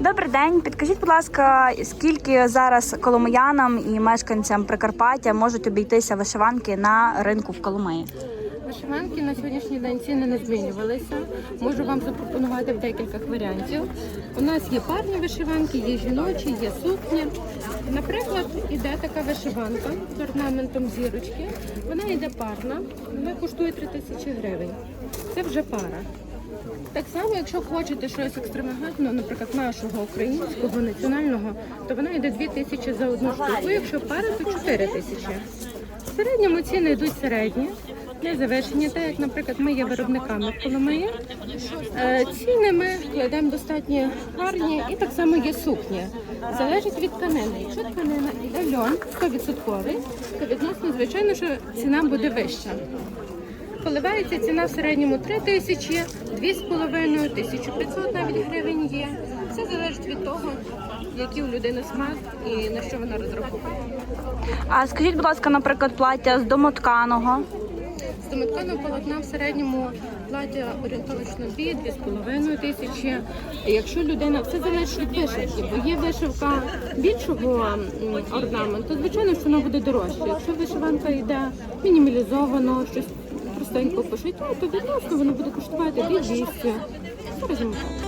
Добрий день. Підкажіть, будь ласка, скільки зараз коломиянам і мешканцям Прикарпаття можуть обійтися вишиванки на ринку в Коломиї? Вишиванки на сьогоднішній день ціни не змінювалися. Можу вам запропонувати в декілька варіантів. У нас є парні вишиванки, є жіночі, є сукні. Наприклад, іде така вишиванка з орнаментом зірочки. Вона йде парна, вона коштує 3 тисячі гривень. Це вже пара. Так само, якщо хочете щось екстравагантного, наприклад, нашого українського національного, то вона йде 2 тисячі за одну штуку. Якщо пара, то 4 тисячі. В середньому ціни йдуть середні, не завершені. Так як, наприклад, ми є виробниками в Коломиї. Е, Ціни ми кладемо достатньо гарні і так само є сукні. Залежить від тканини. Якщо тканина йде льон 100%, то відносно, звичайно, що ціна буде вища. Коливається ціна в середньому 3 тисячі, 2,5, 1500 навіть гривень є. Все залежить від того, який у людини смак і на що вона розраховує. А скажіть, будь ласка, наприклад, плаття з домотканого. З домотканого полотна в середньому плаття орієнтовочно 2-2,5 тисячі. Якщо людина, все залежить від вишивки, бо є вишивка більшого орнаменту, звичайно, що вона буде дорожче. Якщо вишиванка йде мінімалізовано, щось простенько пошито, то відносно воно буде коштувати 200. Скажімо так.